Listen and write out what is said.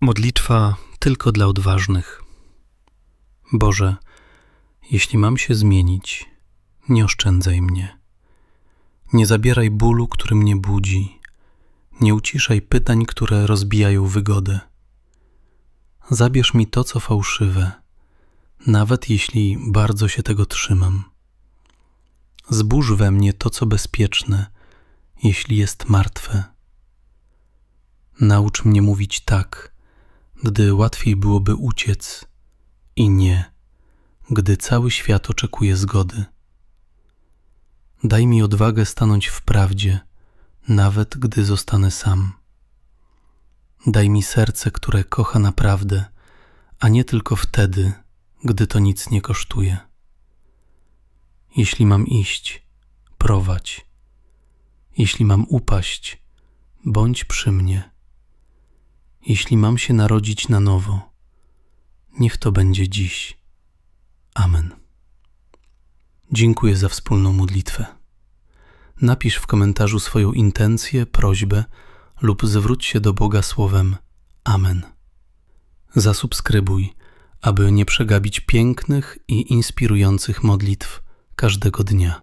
Modlitwa tylko dla odważnych. Boże, jeśli mam się zmienić, nie oszczędzaj mnie. Nie zabieraj bólu, który mnie budzi. Nie uciszaj pytań, które rozbijają wygodę. Zabierz mi to, co fałszywe, nawet jeśli bardzo się tego trzymam. Zburz we mnie to, co bezpieczne, jeśli jest martwe. Naucz mnie mówić tak, gdy łatwiej byłoby uciec, i nie, gdy cały świat oczekuje zgody. Daj mi odwagę stanąć w prawdzie, nawet gdy zostanę sam. Daj mi serce, które kocha naprawdę, a nie tylko wtedy, gdy to nic nie kosztuje. Jeśli mam iść, prowadź. Jeśli mam upaść, bądź przy mnie. Jeśli mam się narodzić na nowo, niech to będzie dziś. Amen. Dziękuję za wspólną modlitwę. Napisz w komentarzu swoją intencję, prośbę lub zwróć się do Boga słowem Amen. Zasubskrybuj, aby nie przegapić pięknych i inspirujących modlitw każdego dnia.